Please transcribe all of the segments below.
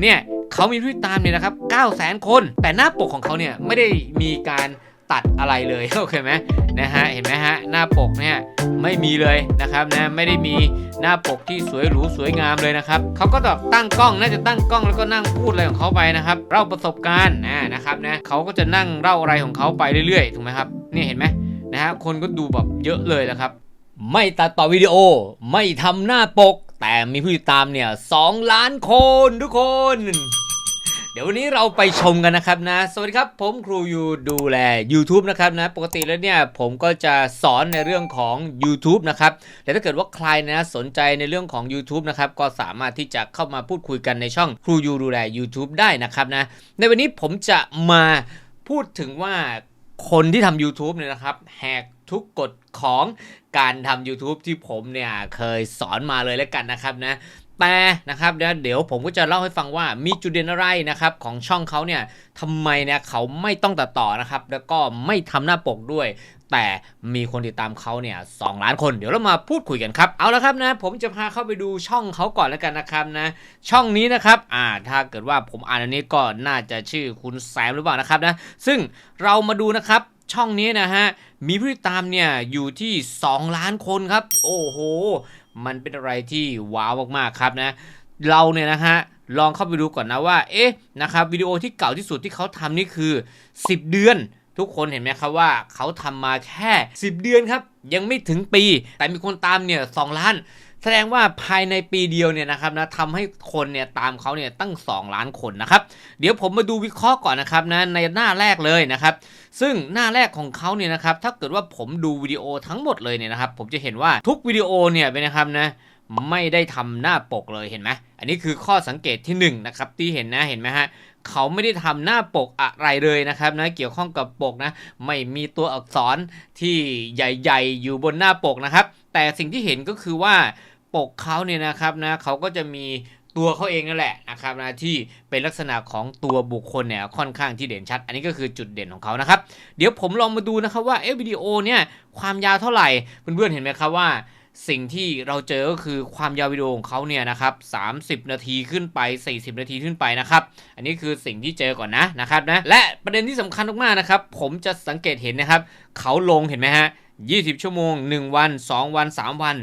เนี่ยเขามีผู้ติดตามเนี่ยนะครับ9 0 0 0 0 0 คน แต่หน้าปกของเขาเนี่ยไม่ได้มีการตัดอะไรเลยโอเคไหมนะฮะเห็นไหมฮะหน้าปกเนี่ยไม่มีเลยนะครับนะไม่ได้มีหน้าปกที่สวยหรูสวยงามเลยนะครับเขาก็แบบตั้งกล้องน่าจะตั้งกล้องแล้วก็นั่งพูดอะไรของเขาไปนะครับเล่าประสบการณ์นะนะครับนะเขาก็จะนั่งเล่าอะไรของเขาไปเรื่อยๆถูกไหมครับเนี่ยเห็นไหมนะฮะคนก็ดูแบบเยอะเลยนะครับ ไม่ตัดต่อวิดีโอไม่ทำหน้าปก แต่มีผู้ติดตามเนี่ยสองล้านคนทุกคน เดี๋ยววันนี้เราไปชมกันนะครับนะ สวัสดีครับผมครูยูดูแล YouTube นะครับนะ ปกติแล้วเนี่ยผมก็จะสอนในเรื่องของ YouTube นะครับ แต่ถ้าเกิดว่าใครนะสนใจในเรื่องของ YouTube นะครับก็สามารถที่จะเข้ามาพูดคุยกันในช่องครูยูดูแล YouTube ได้นะครับนะ ในวันนี้ผมจะมาพูดถึงว่าคนที่ทำ YouTube เนี่ยนะครับแหก ทุกกฎของการทำ YouTube ที่ผมเนี่ยเคยสอนมาเลยแล้วกันนะครับนะแต่นะครับเดี๋ยวผมก็จะเล่าให้ฟังว่ามีจุดเด่นอะไรนะครับของช่องเขาเนี่ยทำไมเนี่ยเขาไม่ต้องตัดต่อนะครับ แล้วก็ไม่ทำหน้าปกด้วย แต่มีคนติดตามเขาเนี่ยสล้านคนเดี๋ยวเรามาพูดคุยกันครับเอาละครับนะผมจะพาเข้าไปดูช่องเขาก่อนแล้วกันนะครับนะช่องนี้นะครับอ่าถ้าเกิดว่าผมอ่านอันนี้ก็น่าจะชื่อคุณแซมหรือเปล่านะครับนะซึ่งเรามาดูนะครับ ช่องนี้นะฮะ มีผู้ติดตามเนี่ยอยู่ที่ 2 ล้านคนครับ โอ้โห มันเป็นอะไรที่ว้าวมากๆครับนะ เราเนี่ยนะฮะลองเข้าไปดูก่อนนะว่า เอ๊ะ นะครับวิดีโอที่เก่าที่สุดที่เขาทำนี่คือ 10 เดือน ทุกคนเห็นไหมครับว่าเขาทำมาแค่ 10 เดือนครับ ยังไม่ถึงปี แต่มีคนตามเนี่ยสล้าน แสดงว่าภายในปีเดียวเนี่ยนะครับนะทำให้คนเนี่ยตามเขาเนี่ยตั้ง 2 ล้านคนนะครับ เดี๋ยวผมมาดูวิเคราะห์ก่อนนะครับนะในหน้าแรกเลยนะครับ ซึ่งหน้าแรกของเขาเนี่ยนะครับถ้าเกิดว่าผมดูวิดีโอทั้งหมดเลยเนี่ยนะครับ ผมจะเห็นว่าทุกวิดีโอเนี่ยเป็นนะครับนะไม่ได้ทำหน้าปกเลยเห็นไหมอันนี้คือข้อสังเกตที่1นนะครับที่เห็นนะเห็นไหมฮะเขาไม่ได้ทำหน้าปกอะไรเลยนะครับนะเกี่ยวข้องกับปกนะ ไม่มีตัวอักษรที่ใหญ่ ๆ อยู่บนหน้าปกนะครับแต่สิ่งที่เห็นก็คือว่าปกเขาเนี่ยนะครับนะเขาก็จะมีตัวเขาเองนั่นแหละนะครับนะที่เป็นลักษณะของตัวบุคคลเนี่ยค่อนข้างที่เด่นชัด อันนี้ก็คือจุดเด่นของเขานะครับ เดี๋ยวผมลองมาดูนะครับว่าเอ๊ะวิดีโอเนี่ยความยาวเท่าไหร่เพื่อนๆเห็นไหมครับว่าสิ่งที่เราเจอก็คือความยาววิดีโอของเขาเนี่ยนะครับ 30 นาทีขึ้นไป 40 นาทีขึ้นไปนะครับ อันนี้คือสิ่งที่เจอก่อนนะนะครับนะ และประเด็นที่สำคัญมากๆนะครับ ผมจะสังเกตเห็นนะครับ เขาลงเห็นไหมฮะ 20 ชั่วโมง 1 วัน 2 วัน 3 วัน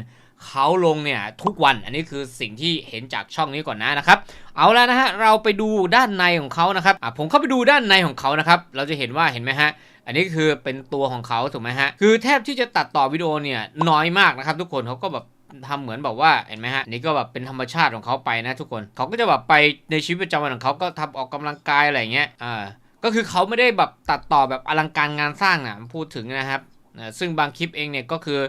เขาลงเนี่ยทุกวันอันนี้คือสิ่งที่เห็นจากช่องนี้ก่อนนะนะครับเอาแล้วนะฮะเราไปดูด้านในของเขานะครับอะผมเข้าไปดูด้านในของเขานะครับเราจะเห็นว่าเห็นไหมฮะอันนี้คือเป็นตัวของเขาถูกไหมฮะคือแทบที่จะตัดต่อวิดีโอเนี่ยน้อยมากนะครับ ทุกคนเขาก็แบบทำเหมือนแบบว่าเห็นไหมฮะนี่ก็แบบเป็นธรรมชาติของเขาไปนะทุกคนเขาก็จะแบบไปในชีวิตประจำวันของเขาก็ทำออกกำลังกายอะไรเงี้ยอ่าก็คือเขาไม่ได้แบบตัดต่อแบบอลังการงานสร้างนะพูดถึงนะครับ ซึ่งบางคลิปเองเนี่ยก็คือ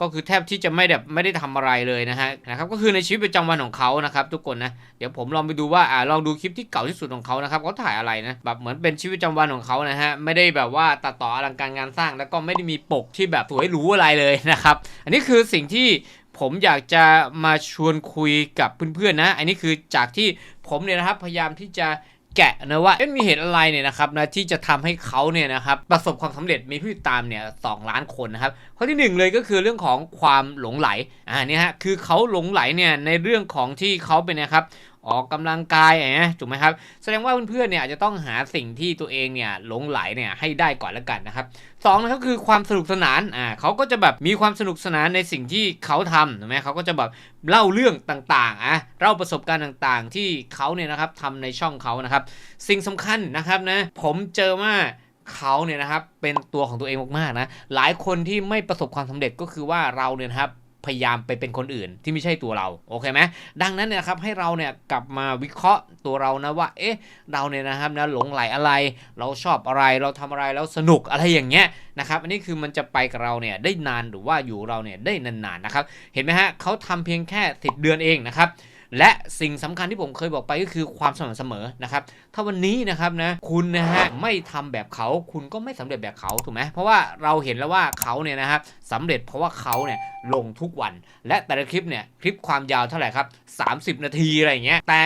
ก็คือแทบที่จะไม่แบบไม่ได้ทำอะไรเลยนะฮะนะครับก็คือในชีวิตประจำวันของเขานะครับทุกคนนะเดี๋ยวผมลองไปดูว่าอ่าลองดูคลิปที่เก่าที่สุดของเขานะครับเขาถ่ายอะไรนะแบบเหมือนเป็นชีวิตประจำวันของเขานะฮะไม่ได้แบบว่าตัดต่ออลังการงานสร้าง แล้วก็ไม่ได้มีปกที่แบบสวยหรูอะไรเลยนะครับอันนี้คือสิ่งที่ผมอยากจะมาชวนคุยกับเพื่อนๆนะ อันนี้คือจากที่ผมเนี่ยนะครับพยายามที่จะ แกะนะว่ามีเหตุอะไรเนี่ยนะครับนะที่จะทำให้เขาเนี่ยนะครับประสบความสำเร็จมีผู้ติดตามเนี่ยสล้านคนนะครับข้อที่ 1 เลยก็คือเรื่องของความหลงไหลอ่านี่ฮะคือเขาหลงไหลเนี่ยในเรื่องของที่เขาเป็นนะครับ ออกกำลังกายไงถูกไหมครับ แสดงว่าเพื่อนๆเนี่ยอาจจะต้องหาสิ่งที่ตัวเองเนี่ยหลงไหลเนี่ยให้ได้ก่อนแล้วกันนะครับสองนะครับคือความสนุกสนานอ่าเขาก็จะแบบมีความสนุกสนานในสิ่งที่เขาทำถูกไหมเขาก็จะแบบเล่าเรื่องต่างๆอะเล่าประสบการณ์ต่างๆ ที่เขาเนี่ยนะครับทำในช่องเขานะครับ สิ่งสำคัญนะครับนะผมเจอว่าเขาเนี่ยนะครับเป็นตัวของตัวเองมากๆนะหลายคนที่ไม่ประสบความสำเร็จก็คือว่าเราเนี่ยครับ พยายามไปเป็นคนอื่นที่ไม่ใช่ตัวเราโอเคไหมดังนั้นเนี่ยครับให้เราเนี่ยกลับมาวิเคราะห์ตัวเรานะว่าเอ๊ะเราเนี่ยนะครับนะหลงไหลอะไร เราชอบอะไรเราทำอะไรแล้วสนุกอะไรอย่างเงี้ยนะครับอันนี้คือมันจะไปกับเราเนี่ยได้นานหรือว่าอยู่เราเนี่ยได้นานๆนะครับเห็นไหมฮะเขาทำเพียงแค่สิเดือนเองนะครับ และสิ่งสำคัญที่ผมเคยบอกไปก็คือความสม่ำเสมอนะครับ ถ้าวันนี้นะครับนะคุณนะฮะไม่ทำแบบเขาคุณก็ไม่สำเร็จแบบเขาถูกไหมเพราะว่าเราเห็นแล้วว่าเขาเนี่ยนะครับสำเร็จเพราะว่าเขาเนี่ยลงทุกวัน และแต่ละคลิปเนี่ยคลิปความยาวเท่าไหร่ครับ 30 นาทีอะไรเงี้ยแต่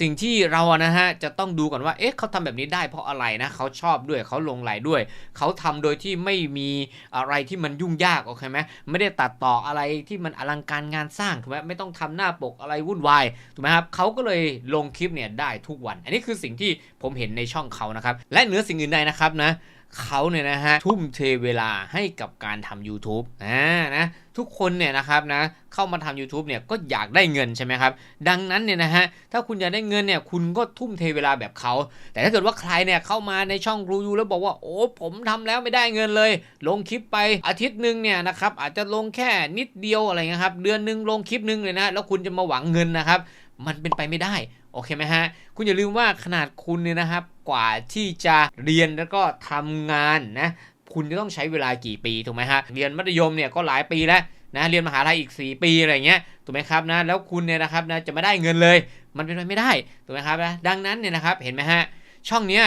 สิ่งที่เรานะฮะจะต้องดูก่อนว่าเอ๊ะเขาทำแบบนี้ได้เพราะอะไรนะเขาชอบด้วยเขาลงไหลด้วย เขาทำโดยที่ไม่มีอะไรที่มันยุ่งยากโอเคไหมไม่ได้ตัดต่ออะไรที่มันอลังการงานสร้างถูกไหมไม่ต้องทำหน้าปกอะไรวุ่นวายถูกไหมครับเขาก็เลยลงคลิปเนี่ยได้ทุกวัน อันนี้คือสิ่งที่ผมเห็นในช่องเขานะครับ และเหนือสิ่งอื่นใดนะครับนะ เขาเนี่ยนะฮะทุ่มเทเวลาให้กับการทำ YouTube อ่านะทุกคนเนี่ยนะครับนะเข้ามาทำ YouTube เนี่ยก็อยากได้เงินใช่ไหมครับ ดังนั้นเนี่ยนะฮะถ้าคุณอยากได้เงินเนี่ยคุณก็ทุ่มเทเวลาแบบเขา แต่ถ้าเกิดว่าใครเนี่ยเข้ามาในช่องรูยูแล้วบอกว่าโอ้ผมทำแล้วไม่ได้เงินเลย ลงคลิปไปอาทิตย์หนึ่งเนี่ยนะครับอาจจะลงแค่นิดเดียวอะไรเงี้ยครับเดือนหนึ่งลงคลิปหนึ่งเลยนะแล้วคุณจะมาหวังเงินนะครับมันเป็นไปไม่ได้โอเคไหมฮะคุณอย่าลืมว่าขนาดคุณเนี่ยนะครับ กว่าที่จะเรียนแล้วก็ทำงานนะคุณจะต้องใช้เวลากี่ปีถูกไหมฮะเรียนมัธยมเนี่ยก็หลายปีแล้วนะเรียนมหาลัยอีก 4 ปีอะไรเงี้ยถูกไหมครับนะแล้วคุณเนี่ยนะครับนะจะไม่ได้เงินเลย มันเป็นไปไม่ได้ถูกไหมครับนะดังนั้นเนี่ยนะครับเห็นไหมฮะช่องเนี้ย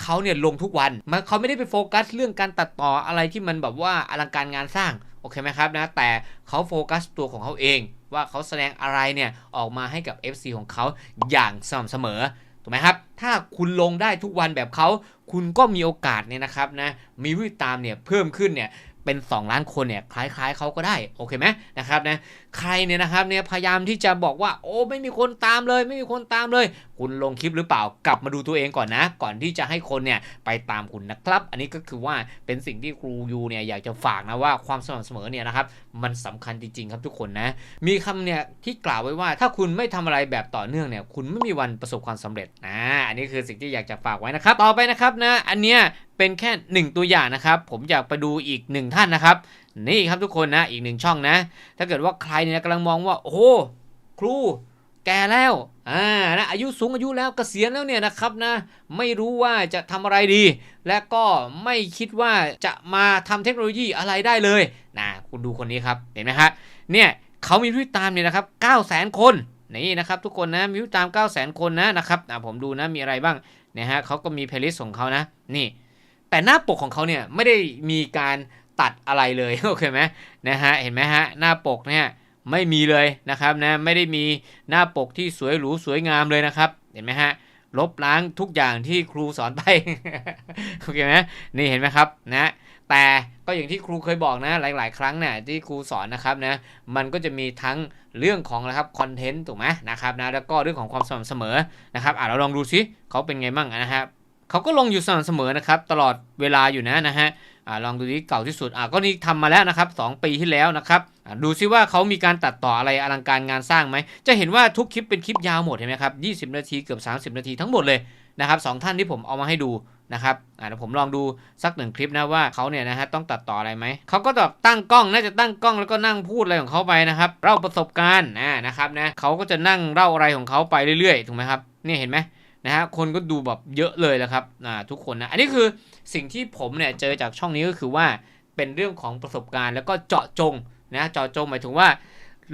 เขาเนี่ยลงทุกวันมันเขาไม่ได้ไปโฟกัสเรื่องการตัดต่ออะไรที่มันแบบว่าอลังการงานสร้างโอเคไหมครับนะแต่เขาโฟกัสตัวของเขาเอง ว่าเขาแสดงอะไรเนี่ยออกมาให้กับ FC ของเขาอย่างสม่ำเสมอ ถูกไหมครับ ถ้าคุณลงได้ทุกวันแบบเขา คุณก็มีโอกาสเนี่ยนะครับนะ มีผู้ติดตามเนี่ยเพิ่มขึ้นเนี่ยเป็น 2 ล้านคนเนี่ยคล้ายๆเขาก็ได้โอเคไหมนะครับนะใครเนี่ยนะครับเนี่ยพยายามที่จะบอกว่าโอ้ไม่มีคนตามเลย ไม่มีคนตามเลย คุณลงคลิปหรือเปล่ากลับมาดูตัวเองก่อนนะ ก่อนที่จะให้คนเนี่ยไปตามคุณนะครับ อันนี้ก็คือว่าเป็นสิ่งที่ครูยูเนี่ยอยากจะฝากนะว่าความสม่ำเสมอเนี่ยนะครับมันสำคัญจริงๆครับทุกคนนะมีคำเนี่ยที่กล่าวไว้ว่า ถ้าคุณไม่ทำอะไรแบบต่อเนื่องเนี่ยคุณไม่มีวันประสบความสำเร็จนะอันนี้คือสิ่งที่อยากจะฝากไว้นะครับ ต่อไปนะครับนะอันเนี้ยเป็นแค่หนึ่งตัวอย่างนะครับ ผมอยากไปดูอีกหนึ่งท่านนะครับ นี่ครับทุกคนนะอีกหนึ่งช่องนะ ถ้าเกิดว่าใครเนี่ยกำลังมองว่า โอ้ครู แก่แล้วอ่านะอายุสูงอายุแล้วเกษียณแล้วเนี่ยนะครับนะไม่รู้ว่าจะทำอะไรดี และก็ไม่คิดว่าจะมาทำเทคโนโลยีอะไรได้เลยนะคุณดูคนนี้ครับเห็นไหมฮะเนี่ยเขามีผู้ตามเนี่ยนะครับ9 0 0 0 0 0คนนี่นะครับทุกคนนะมีผู้ตาม 9 0 0 0 0คนนะนะครับอะผมดูนะมีอะไรบ้างนะฮะเขาก็มีเพลย์ลิสต์ของเขานะนี่ แต่หน้าปกของเขาเนี่ยไม่ได้มีการตัดอะไรเลยโอเคไหมนะฮะเห็นไหมฮะหน้าปกเนี่ย ไม่มีเลยนะครับนะไม่ได้มีหน้าปกที่สวยหรูสวยงามเลยนะครับ เห็นไหมฮะลบล้างทุกอย่างที่ครูสอนไปโอเคไหมนี่เห็นไหมครับนะแต่ก็อย่างที่ครูเคยบอกนะหลาย ๆ ครั้งเนี่ยที่ครูสอนนะครับนะมันก็จะมีทั้งเรื่องของนะครับคอนเทนต์ถูกไหมนะครับนะแล้วก็เรื่องของความสม่ำเสมอนะครับอะเราลองดูซิเขาเป็นไงบ้างนะครับเขาก็ลงอยู่สม่ำเสมอนะครับตลอดเวลาอยู่นะนะฮะ อลองดูที่เก่าที่สุดอ่าก็นี่ทำมาแล้วนะครับ 2 ปีที่แล้วนะครับดูซิว่าเขามีการตัดต่ออะไรอลังการงานสร้างไหม จะเห็นว่าทุกคลิปเป็นคลิปยาวหมดเห็นไหมครับ 20 นาทีเกือบ 30 นาทีทั้งหมดเลยนะครับสองท่านที่ผมเอามาให้ดูนะครับอ่าเดี๋ยวผมลองดูสักหนึ่งคลิปนะว่าเขาเนี่ยนะฮะต้องตัดต่ออะไรไหม เขาก็แบบตั้งกล้องน่าจะตั้งกล้องแล้วก็นั่งพูดอะไรของเขาไปนะครับเล่าประสบการณ์นะนะครับนะเขาก็จะนั่งเล่าอะไรของเขาไปเรื่อยๆถูกไหมครับเนี่ยเห็นไหมนะฮะคนก็ดูแบบเยอะเลยแหละครับอ่าทุกคนนะอันนี้คือ สิ่งที่ผมเนี่ยเจอจากช่องนี้ก็คือว่าเป็นเรื่องของประสบการณ์ แล้วก็เจาะจงนะเจาะจงหมายถึงว่า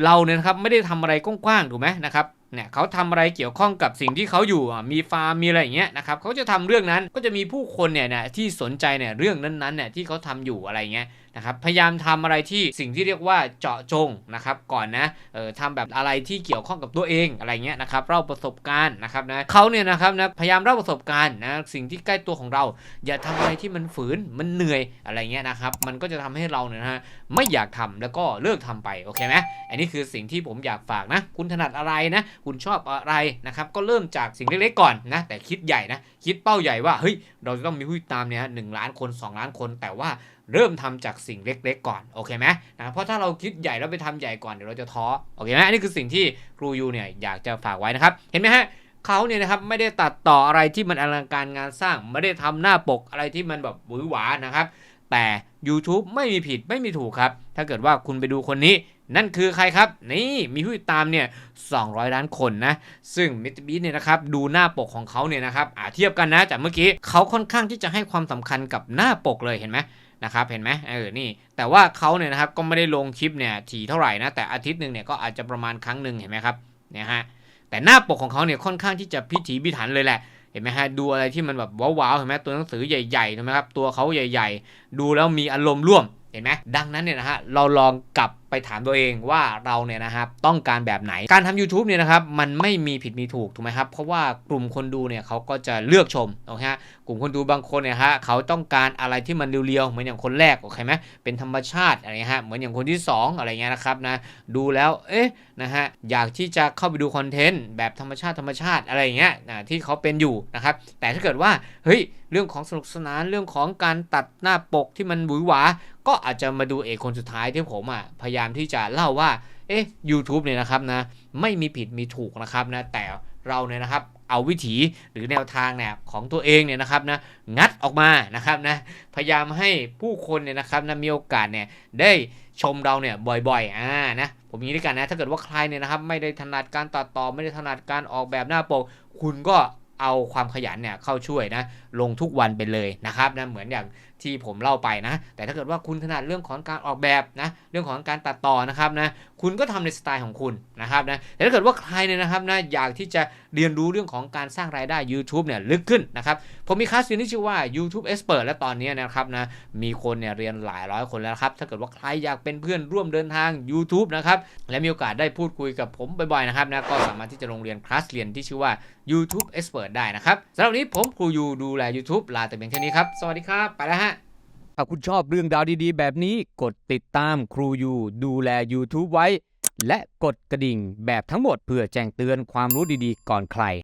เราเนี่ยครับไม่ได้ทำอะไรกว้างๆถูกไหมนะครับเนี่ยเขาทำอะไรเกี่ยวข้องกับสิ่งที่เขาอยู่มีฟาร์มมีอะไรอย่างเงี้ยนะครับเขาจะทำเรื่องนั้นก็จะมีผู้คนเนี่ยนะที่สนใจเนี่ยเรื่องนั้นๆเนี่ยที่เขาทำอยู่อะไรเงี้ย นะครับพยายามทำอะไรที่สิ่งที่เรียกว่าเจาะจงนะครับก่อนนะเออทำแบบอะไรที่เกี่ยวข้องกับตัวเองอะไรเงี้ยนะครับเล่าประสบการณ์นะครับนะเขาเนี่ยนะครับนะพยายามเล่าประสบการณ์นะสิ่งที่ใกล้ตัวของเรา อย่าทำอะไรที่มันฝืนมันเหนื่อยอะไรเงี้ยนะครับมันก็จะทำให้เราเนี่ยนะไม่อยากทำแล้วก็เลิกทำไปโอเคไหมอันนี้คือสิ่งที่ผมอยากฝากนะ คุณถนัดอะไรนะ คุณชอบอะไรนะครับก็เริ่มจากสิ่งเล็กๆก่อนนะแต่คิดใหญ่นะคิดเป้าใหญ่ว่าเฮ้ยเราจะต้องมีผู้ติดตามเนี่ยหนึ่งล้านคน 2 ล้านคนแต่ว่าเริ่มทำจากสิ่งเล็ก ๆ ก่อนโอเคไหมนะเพราะถ้าเราคิดใหญ่แล้วไปทำใหญ่ก่อนเดี๋ยวเราจะท้อโอเคไหมอันนี้คือสิ่งที่ครูยูเนี่ยอยากจะฝากไว้นะครับ เห็นไหมฮะเขาเนี่ยนะครับไม่ได้ตัดต่ออะไรที่มันอลังการงานสร้าง ไม่ได้ทำหน้าปกอะไรที่มันแบบหวือหวานะครับแต่ YouTube ไม่มีผิดไม่มีถูกครับ ถ้าเกิดว่าคุณไปดูคนนี้ นั่นคือใครครับ นี่มีผู้ติดตามเนี่ย200 ล้านคนนะ ซึ่งมิตบีเนี่ยนะครับดูหน้าปกของเขาเนี่ยนะครับอ่าเทียบกันนะจากเมื่อกี้เขาค่อนข้างที่จะให้ความสำคัญกับหน้าปกเลยเห็นไหม นะครับเห็นไหมเออนี่ แต่ว่าเขาเนี่ยนะครับก็ไม่ได้ลงคลิปเนี่ยถี่เท่าไหร่นะแต่อาทิตย์หนึ่งเนี่ยก็อาจจะประมาณครั้งหนึ่งเห็นไหมครับเนี่ยฮะแต่หน้าปกของเขาเนี่ยค่อนข้างที่จะพิถีพิถันเลยแหละเห็นไหมฮะดูอะไรที่มันแบบว้าวๆเห็นไหมตัวหนังสือใหญ่ๆเห็นไหมครับตัวเขาใหญ่ ๆ ดูแล้วมีอารมณ์ร่วม เห็นไหมดังนั้นเนี่ยนะฮะเราลองกลับไปถามตัวเองว่าเราเนี่ยนะครับต้องการแบบไหนการทำ YouTube เนี่ยนะครับมันไม่มีผิดมีถูกถูกไหมครับเพราะว่ากลุ่มคนดูเนี่ยเขาก็จะเลือกชมโอเคฮะกลุ่มคนดูบางคนเนี่ยฮะเขาต้องการอะไรที่มันเรียวๆเหมือนอย่างคนแรกโอเคไหมเป็นธรรมชาติอะไรฮะเหมือนอย่างคนที่สองอะไรเงี้ยนะครับนะดูแล้วเอ๊ะนะฮะอยากที่จะเข้าไปดูคอนเทนต์แบบธรรมชาติธรรมชาติอะไรอย่างเงี้ยนะที่เขาเป็นอยู่นะครับแต่ถ้าเกิดว่าเฮ้ยเรื่องของสนุกสนานเรื่องของการตัดหน้าปกที่มันหวือหวา ก็อาจจะมาดูเอกคนสุดท้ายที่ผมอะพยายามที่จะเล่าว่าเอ๊ะ YouTube เนี่ยนะครับนะไม่มีผิดมีถูกนะครับนะแต่เราเนี่ยนะครับเอาวิถีหรือแนวทางเนี่ยของตัวเองเนี่ยนะครับนะงัดออกมานะครับนะพยายามให้ผู้คนเนี่ยนะครับนะมีโอกาสเนี่ยได้ชมเราเนี่ยบ่อยๆอ่านะผมมีด้วยกันนะถ้าเกิดว่าใครเนี่ยนะครับไม่ได้ถนัดการตัดต่อไม่ได้ถนัดการออกแบบหน้าปก คุณก็ เอาความขยันเนี่ยเข้าช่วยนะลงทุกวันไปเลยนะครับนะเหมือนอย่างที่ผมเล่าไปนะ แต่ถ้าเกิดว่าคุณถนัดเรื่องของการออกแบบนะเรื่องของการตัดต่อนะครับนะคุณก็ทำในสไตล์ของคุณนะครับนะแต่ถ้าเกิดว่าใครเนี่ยนะครับนะอยากที่จะเรียนรู้เรื่องของการสร้างรายได้ YouTube เนี่ยลึกขึ้นนะครับผมมีคลาสเรียนที่ชื่อว่า YouTube Expert และตอนนี้นะครับนะมีคนเนี่ยเรียนหลายร้อยคนแล้วครับถ้าเกิดว่าใครอยากเป็นเพื่อนร่วมเดินทาง YouTube นะครับและมีโอกาสได้พูดคุยกับผมบ่อยๆนะครับนะก็สามารถที่จะลงเรียนคลาสเรียนที่ชื่อว่า YouTube Expert ได้นะครับสำหรับวันนี้ผมครูยูดูแล YouTube ลาแต่เพียงแค่นี้ครับ สวัสดีครับ ไปแล้วฮะ ถ้าคุณชอบเรื่องราวดีๆ แบบนี้กดติดตามครูยูดูแล YouTube ไว้ และกดกระดิ่งแบบทั้งหมดเพื่อแจ้งเตือนความรู้ดีๆ ก่อนใคร